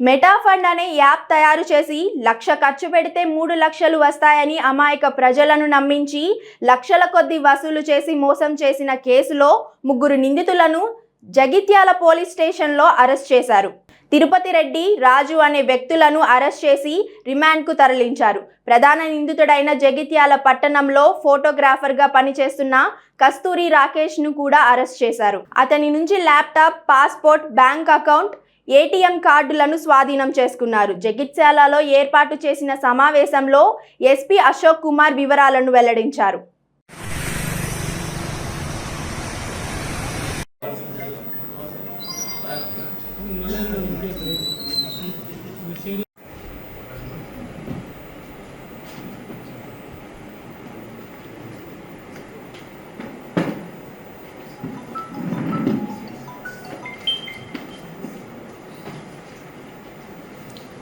Meta fund అనే app తయారు చేసి లక్ష ఖర్చు పెడితే మూడు లక్షలు వస్తాయని అమాయక ప్రజలను నమ్మించి లక్షల కొద్ది వసూలు చేసి మోసం చేసిన కేసులో ముగ్గురు నిందితులను జగిత్యాల పోలీస్ స్టేషన్లో అరెస్ట్ చేశారు. తిరుపతి రెడ్డి రాజు అనే వ్యక్తులను అరెస్ట్ చేసి రిమాండ్కు తరలించారు. ప్రధాన నిందితుడైన జగిత్యాల పట్టణంలో ఫోటోగ్రాఫర్గా పనిచేస్తున్న కస్తూరి రాకేష్ను కూడా అరెస్ట్ చేశారు. అతని నుంచి laptop passport bank account ATM కార్డులను స్వాధీనం చేసుకున్నారు. జగిత్యాలలో ఏర్పాటు చేసిన సమావేశంలో ఎస్పీ అశోక్ కుమార్ వివరాలను వెల్లడించారు.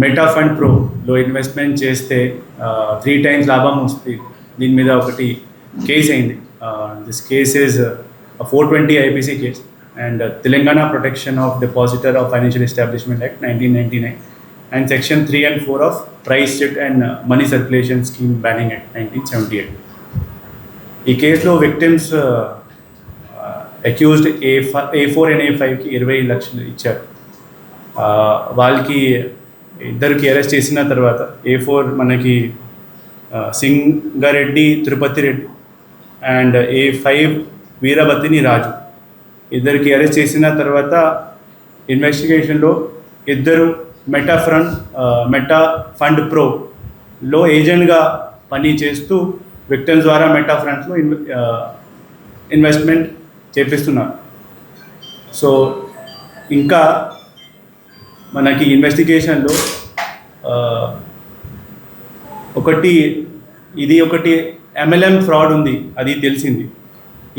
మెటా ఫండ్ ప్రోలో ఇన్వెస్ట్మెంట్ చేస్తే త్రీ టైమ్స్ లాభం వస్తుంది. దీని మీద ఒకటి కేస్ అయింది. This case is four twenty IPC case and Telangana protection of depositor of financial establishment act nineteen ninety nine and section three and four of prize chit and money circulation scheme banning act nineteen seventy eight ఈ కేసులో victims accused A A four and A ఫైవ్కి ఇరవై లక్షలు ఇచ్చారు. వాళ్ళకి ఇద్దరికి arrest చేసిన తర్వాత ఏ ఫోర్ మనకి Singareddy Tirupati Reddy and A five Veerabhatini Raju. ఇద్దరికి అరెస్ట్ చేసిన తర్వాత ఇన్వెస్టిగేషన్లో ఇద్దరు మెటా ఫ్రంట్ మెటా ఫండ్ ప్రోలో ఏజెంట్గా పని చేస్తూ విక్టమ్స్ ద్వారా మెటా ఫ్రంట్లో ఇన్వెస్ట్మెంట్ చేపిస్తున్నారు. సో ఇంకా మనకి ఇన్వెస్టిగేషన్లో ఒకటి ఇది ఒకటి ఎంఎల్ఎం ఫ్రాడ్ ఉంది అది తెలిసింది.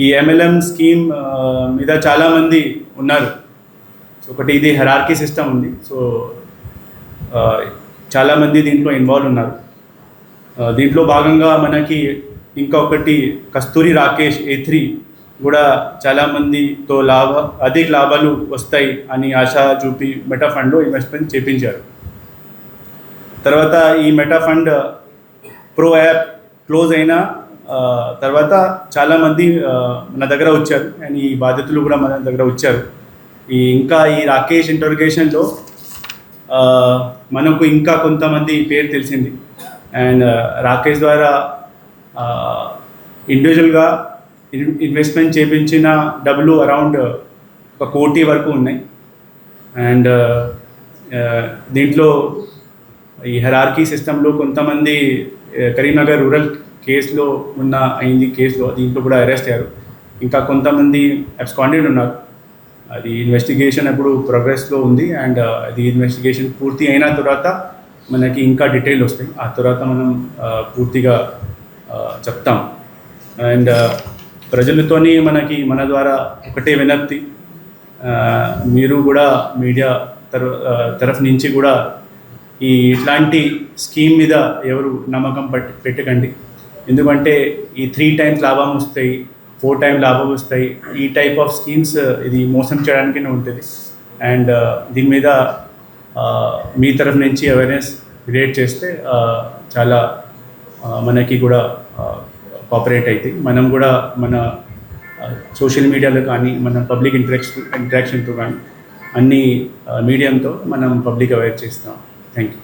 ఈ ఎంఎల్ఎం స్కీమ్ మీద చాలామంది ఉన్నారు. సో ఒకటి ఇది హెరార్కీ సిస్టమ్ ఉంది సో చాలామంది దీంట్లో ఇన్వాల్వ్ ఉన్నారు. దీంట్లో భాగంగా మనకి ఇంకా ఒకటి కస్తూరి రాకేష్ ఏ త్రీ కూడా చాలామందితో లాభ అధిక లాభాలు వస్తాయి అని ఆశ చూపి మెటా ఫండ్లో ఇన్వెస్ట్మెంట్ చేపించారు. తర్వాత ఈ Meta fund pro app close అయిన తర్వాత చాలామంది మన దగ్గర వచ్చారు. అండ్ ఈ బాధితులు కూడా మన దగ్గర వచ్చారు. ఈ ఇంకా ఈ రాకేష్ ఇంటర్గేషన్లో మనకు ఇంకా కొంతమంది పేరు తెలిసింది. అండ్ రాకేష్ ద్వారా ఇండివిజువల్గా ఇన్వెస్ట్మెంట్ చేపించిన డబ్బులు అరౌండ్ ఒక కోటి వరకు ఉన్నాయి. అండ్ uh, uh, దీంట్లో ఈ హెరార్కీ సిస్టంలో కొంతమంది కరీంనగర్ రూరల్ కేసులో ఉన్న అయింది కేసులో దీంట్లో కూడా అరెస్ట్ అయ్యారు. ఇంకా కొంతమంది అబ్స్కాండెడ్ ఉన్నారు. అది ఇన్వెస్టిగేషన్ ఇప్పుడు ప్రోగ్రెస్లో ఉంది. అండ్ uh, అది ఇన్వెస్టిగేషన్ పూర్తి అయిన తర్వాత మనకి ఇంకా డీటెయిల్ వస్తాయి. ఆ తర్వాత మనం పూర్తిగా చెప్తాం. అండ్ ప్రజలతోని మనకి మన ద్వారా ఒకటే వినప్తి. మీరు కూడా మీడియా తర తరఫు నుంచి కూడా ఈ ఇట్లాంటి స్కీమ్ మీద ఎవరు నమ్మకం పెట్టకండి. ఎందుకంటే ఈ త్రీ టైమ్స్ లాభం వస్తాయి ఫోర్ టైం లాభం వస్తాయి. ఈ టైప్ ఆఫ్ స్కీమ్స్ ఇది మోసం చేయడానికనే ఉంటుంది. అండ్ దీని మీద మీ తరఫు నుంచి అవేర్నెస్ క్రియేట్ చేస్తే చాలా మనకి కూడా కోఆపరేట్ అయితే మనం కూడా మన సోషల్ మీడియాలో కానీ మన పబ్లిక్ ఇంటరాక్షన్ ఇంటరాక్షన్తో కానీ అన్ని మీడియంతో మనం పబ్లిక్ అవేర్ చేస్తాం. Thank you